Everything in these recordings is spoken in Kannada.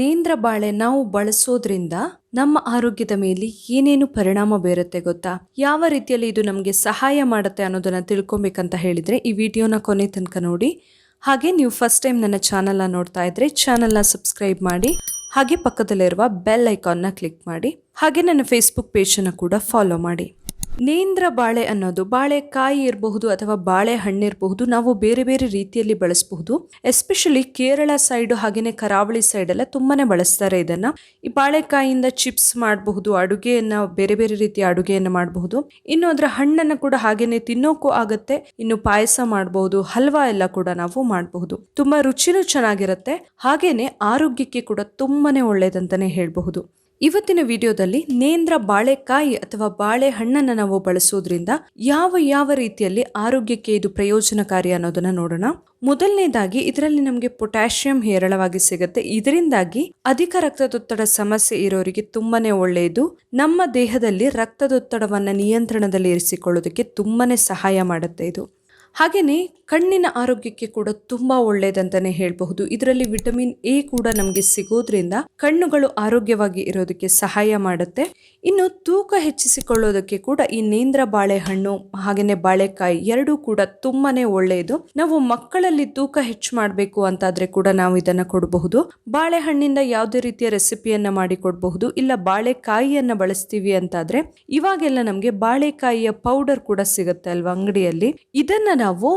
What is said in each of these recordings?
ನೇಂದ್ರ ಬಾಳೆ ನಾವು ಬಳಸೋದ್ರಿಂದ ನಮ್ಮ ಆರೋಗ್ಯದ ಮೇಲೆ ಏನೇನು ಪರಿಣಾಮ ಬೀರುತ್ತೆ ಗೊತ್ತಾ? ಯಾವ ರೀತಿಯಲ್ಲಿ ಇದು ನಮಗೆ ಸಹಾಯ ಮಾಡುತ್ತೆ ಅನ್ನೋದನ್ನು ತಿಳ್ಕೊಬೇಕಂತ ಹೇಳಿದರೆ ಈ ವಿಡಿಯೋನ ಕೊನೆ ತನಕ ನೋಡಿ. ಹಾಗೆ ನೀವು ಫಸ್ಟ್ ಟೈಮ್ ನನ್ನ ಚಾನಲ್ನ ನೋಡ್ತಾ ಇದ್ರೆ ಚಾನಲ್ನ ಸಬ್ಸ್ಕ್ರೈಬ್ ಮಾಡಿ, ಹಾಗೆ ಪಕ್ಕದಲ್ಲಿರುವ ಬೆಲ್ ಐಕಾನ್ನ ಕ್ಲಿಕ್ ಮಾಡಿ, ಹಾಗೆ ನನ್ನ ಫೇಸ್ಬುಕ್ ಪೇಜನ್ನು ಕೂಡ ಫಾಲೋ ಮಾಡಿ. ನೇಂದ್ರ ಬಾಳೆ ಅನ್ನೋದು ಬಾಳೆಕಾಯಿ ಇರಬಹುದು ಅಥವಾ ಬಾಳೆ ಹಣ್ಣಿರಬಹುದು ನಾವು ಬೇರೆ ಬೇರೆ ರೀತಿಯಲ್ಲಿ ಬಳಸಬಹುದು. ಎಸ್ಪೆಷಲಿ ಕೇರಳ ಸೈಡ್ ಹಾಗೇನೆ ಕರಾವಳಿ ಸೈಡ್ ಎಲ್ಲ ತುಂಬಾನೇ ಬಳಸ್ತಾರೆ ಇದನ್ನ. ಈ ಬಾಳೆಕಾಯಿಯಿಂದ ಚಿಪ್ಸ್ ಮಾಡಬಹುದು, ಅಡುಗೆಯನ್ನ, ಬೇರೆ ಬೇರೆ ರೀತಿಯ ಅಡುಗೆಯನ್ನ ಮಾಡಬಹುದು. ಇನ್ನು ಅದರ ಹಣ್ಣನ್ನು ಕೂಡ ಹಾಗೇನೆ ತಿನ್ನೋಕ್ಕೂ ಆಗುತ್ತೆ. ಇನ್ನು ಪಾಯಸ ಮಾಡಬಹುದು, ಹಲ್ವಾ ಎಲ್ಲ ಕೂಡ ನಾವು ಮಾಡಬಹುದು. ತುಂಬಾ ರುಚಿನೂ ಚೆನ್ನಾಗಿರುತ್ತೆ. ಹಾಗೇನೆ ಆರೋಗ್ಯಕ್ಕೆ ಕೂಡ ತುಂಬಾನೇ ಒಳ್ಳೇದಂತಾನೆ ಹೇಳಬಹುದು. ಇವತ್ತಿನ ವಿಡಿಯೋದಲ್ಲಿ ನೇಂದ್ರ ಬಾಳೆಕಾಯಿ ಅಥವಾ ಬಾಳೆಹಣ್ಣನ್ನು ನಾವು ಬಳಸೋದ್ರಿಂದ ಯಾವ ಯಾವ ರೀತಿಯಲ್ಲಿ ಆರೋಗ್ಯಕ್ಕೆ ಇದು ಪ್ರಯೋಜನಕಾರಿ ಅನ್ನೋದನ್ನ ನೋಡೋಣ. ಮೊದಲನೇದಾಗಿ ಇದರಲ್ಲಿ ನಮಗೆ ಪೊಟ್ಯಾಷಿಯಂ ಹೇರಳವಾಗಿ ಸಿಗುತ್ತೆ. ಇದರಿಂದಾಗಿ ಅಧಿಕ ರಕ್ತದೊತ್ತಡ ಸಮಸ್ಯೆ ಇರೋರಿಗೆ ತುಂಬಾನೇ ಒಳ್ಳೆಯದು. ನಮ್ಮ ದೇಹದಲ್ಲಿ ರಕ್ತದೊತ್ತಡವನ್ನು ನಿಯಂತ್ರಣದಲ್ಲಿ ಇರಿಸಿಕೊಳ್ಳೋದಕ್ಕೆ ತುಂಬಾನೇ ಸಹಾಯ ಮಾಡುತ್ತೆ ಇದು. ಹಾಗೆಯೇ ಕಣ್ಣಿನ ಆರೋಗ್ಯಕ್ಕೆ ಕೂಡ ತುಂಬಾ ಒಳ್ಳೆಯದಂತಾನೆ ಹೇಳಬಹುದು. ಇದರಲ್ಲಿ ವಿಟಮಿನ್ ಎ ಕೂಡ ನಮಗೆ ಸಿಗೋದ್ರಿಂದ ಕಣ್ಣುಗಳು ಆರೋಗ್ಯವಾಗಿ ಇರೋದಕ್ಕೆ ಸಹಾಯ ಮಾಡುತ್ತೆ. ಇನ್ನು ತೂಕ ಹೆಚ್ಚಿಸಿಕೊಳ್ಳೋದಕ್ಕೆ ಕೂಡ ಈ ನೇಂದ್ರ ಬಾಳೆಹಣ್ಣು ಹಾಗೆಯೇ ಬಾಳೆಕಾಯಿ ಎರಡೂ ಕೂಡ ತುಂಬಾನೇ ಒಳ್ಳೆಯದು ನಾವು ಮಕ್ಕಳಲ್ಲಿ ತೂಕ ಹೆಚ್ಚು ಮಾಡಬೇಕು ಅಂತಾದ್ರೆ ಕೂಡ ನಾವು ಇದನ್ನ ಕೊಡಬಹುದು. ಬಾಳೆಹಣ್ಣಿಂದ ಯಾವುದೇ ರೀತಿಯ ರೆಸಿಪಿಯನ್ನ ಮಾಡಿ ಕೊಡಬಹುದು. ಇಲ್ಲ ಬಾಳೆಕಾಯಿಯನ್ನ ಬಳಸ್ತೀವಿ ಅಂತಾದ್ರೆ ಇವಾಗೆಲ್ಲ ನಮಗೆ ಬಾಳೆಕಾಯಿಯ ಪೌಡರ್ ಕೂಡ ಸಿಗುತ್ತೆ ಅಲ್ವಾ ಅಂಗಡಿಯಲ್ಲಿ. ಇದನ್ನ ನಾವು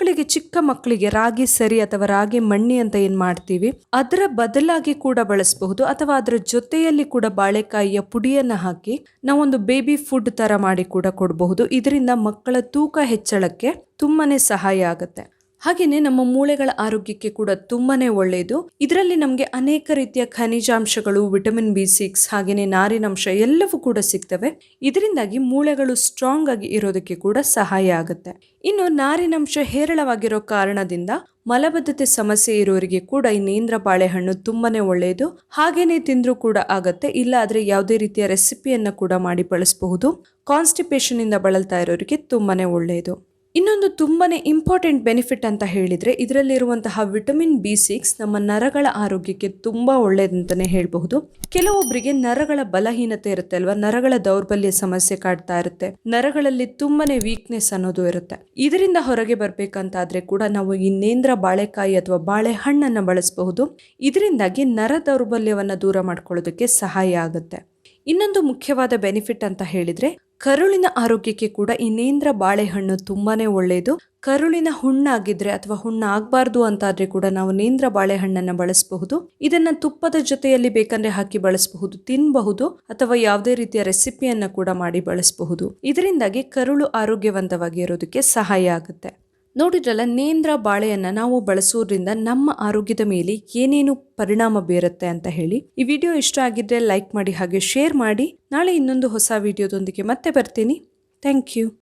ಮಕ್ಕಳಿಗೆ, ಚಿಕ್ಕ ಮಕ್ಕಳಿಗೆ ರಾಗಿ ಸರಿ ಅಥವಾ ರಾಗಿ ಮಣ್ಣಿ ಅಂತ ಏನ್ ಮಾಡ್ತೀವಿ? ಅದರ ಬದಲಾಗಿ ಕೂಡ ಬಳಸಬಹುದು. ಅಥವಾ ಅದರ ಜೊತೆಯಲ್ಲಿ ಕೂಡ ಬಾಳೆಕಾಯಿಯ ಪುಡಿಯನ್ನ ಹಾಕಿ ನಾವೊಂದು ಬೇಬಿ ಫುಡ್ ತರ ಮಾಡಿ ಕೂಡ ಕೊಡಬಹುದು. ಇದರಿಂದ ಮಕ್ಕಳ ತೂಕ ಹೆಚ್ಚಳಕ್ಕೆ ತುಂಬಾನೇ ಸಹಾಯ ಆಗುತ್ತೆ. ಹಾಗೆಯೇ ನಮ್ಮ ಮೂಳೆಗಳ ಆರೋಗ್ಯಕ್ಕೆ ಕೂಡ ತುಂಬಾನೇ ಒಳ್ಳೆಯದು ಇದರಲ್ಲಿ ನಮಗೆ ಅನೇಕ ರೀತಿಯ ಖನಿಜಾಂಶಗಳು, ವಿಟಮಿನ್ ಬಿ ಸಿಕ್ಸ್ ಹಾಗೆಯೇ ನಾರಿನಂಶ ಎಲ್ಲವೂ ಕೂಡ ಸಿಗ್ತವೆ. ಇದರಿಂದಾಗಿ ಮೂಳೆಗಳು ಸ್ಟ್ರಾಂಗ್ ಆಗಿ ಇರೋದಕ್ಕೆ ಕೂಡ ಸಹಾಯ ಆಗುತ್ತೆ. ಇನ್ನು ನಾರಿನಂಶ ಹೇರಳವಾಗಿರೋ ಕಾರಣದಿಂದ ಮಲಬದ್ಧತೆ ಸಮಸ್ಯೆ ಇರೋರಿಗೆ ಕೂಡ ಈ ನೇಂದ್ರ ಬಾಳೆಹಣ್ಣು ತುಂಬಾನೇ ಒಳ್ಳೆಯದು ಹಾಗೇನೆ ತಿಂದ್ರೂ ಕೂಡ ಆಗತ್ತೆ. ಇಲ್ಲ ಆದ್ರೆ ಯಾವುದೇ ರೀತಿಯ ರೆಸಿಪಿಯನ್ನು ಕೂಡ ಮಾಡಿ ಬಳಸಬಹುದು. ಕಾನ್ಸ್ಟಿಪೇಷನ್ ಇಂದ ಬಳಲ್ತಾ ಇರೋರಿಗೆ ತುಂಬಾನೇ ಒಳ್ಳೆಯದು ಇನ್ನೊಂದು ತುಂಬಾ ಇಂಪಾರ್ಟೆಂಟ್ ಬೆನಿಫಿಟ್ ಅಂತ ಹೇಳಿದರೆ, ಇದರಲ್ಲಿರುವಂತಹ ವಿಟಮಿನ್ ಬಿ ಸಿಕ್ಸ್ ನಮ್ಮ ನರಗಳ ಆರೋಗ್ಯಕ್ಕೆ ತುಂಬ ಒಳ್ಳೆಯದಂತಲೇ ಹೇಳಬಹುದು. ಕೆಲವೊಬ್ಬರಿಗೆ ನರಗಳ ಬಲಹೀನತೆ ಇರುತ್ತೆ ಅಲ್ವಾ? ನರಗಳ ದೌರ್ಬಲ್ಯ ಸಮಸ್ಯೆ ಕಾಡ್ತಾ ಇರುತ್ತೆ. ನರಗಳಲ್ಲಿ ತುಂಬಾನೇ ವೀಕ್ನೆಸ್ ಅನ್ನೋದು ಇರುತ್ತೆ. ಇದರಿಂದ ಹೊರಗೆ ಬರಬೇಕಂತಾದರೆ ಕೂಡ ನಾವು ಈ ನೇಂದ್ರ ಬಾಳೆಕಾಯಿ ಅಥವಾ ಬಾಳೆಹಣ್ಣನ್ನು ಬಳಸಬಹುದು. ಇದರಿಂದಾಗಿ ನರ ದೌರ್ಬಲ್ಯವನ್ನು ದೂರ ಮಾಡ್ಕೊಳ್ಳೋದಕ್ಕೆ ಸಹಾಯ ಆಗುತ್ತೆ. ಇನ್ನೊಂದು ಮುಖ್ಯವಾದ ಬೆನಿಫಿಟ್ ಅಂತ ಹೇಳಿದ್ರೆ ಕರುಳಿನ ಆರೋಗ್ಯಕ್ಕೆ ಕೂಡ ಈ ನೇಂದ್ರ ಬಾಳೆಹಣ್ಣು ತುಂಬಾನೇ ಒಳ್ಳೆಯದು ಕರುಳಿನ ಹುಣ್ಣಾಗಿದ್ರೆ ಅಥವಾ ಹುಣ್ಣಾಗಬಾರ್ದು ಅಂತಾದ್ರೆ ಕೂಡ ನಾವು ನೇಂದ್ರ ಬಾಳೆಹಣ್ಣನ್ನು ಬಳಸಬಹುದು. ಇದನ್ನ ತುಪ್ಪದ ಜೊತೆಯಲ್ಲಿ ಬೇಕಂದ್ರೆ ಹಾಕಿ ಬಳಸಬಹುದು ತಿನ್ನಬಹುದು ಅಥವಾ ಯಾವುದೇ ರೀತಿಯ ರೆಸಿಪಿಯನ್ನು ಕೂಡ ಮಾಡಿ ಬಳಸಬಹುದು. ಇದರಿಂದಾಗಿ ಕರುಳು ಆರೋಗ್ಯವಂತವಾಗಿ ಇರೋದಕ್ಕೆ ಸಹಾಯ ಆಗುತ್ತೆ. ನೋಡಿದ್ರಲ್ಲ, ನೇಂದ್ರ ಬಾಳೆಯನ್ನು ನಾವು ಬಳಸೋದ್ರಿಂದ ನಮ್ಮ ಆರೋಗ್ಯದ ಮೇಲೆ ಏನೇನು ಪರಿಣಾಮ ಬೀರುತ್ತೆ ಅಂತ ಹೇಳಿ. ಈ ವಿಡಿಯೋ ಇಷ್ಟ ಆಗಿದ್ರೆ ಲೈಕ್ ಮಾಡಿ, ಹಾಗೆ ಶೇರ್ ಮಾಡಿ. ನಾಳೆ ಇನ್ನೊಂದು ಹೊಸ ವಿಡಿಯೋದೊಂದಿಗೆ ಮತ್ತೆ ಬರ್ತೀನಿ. Thank you.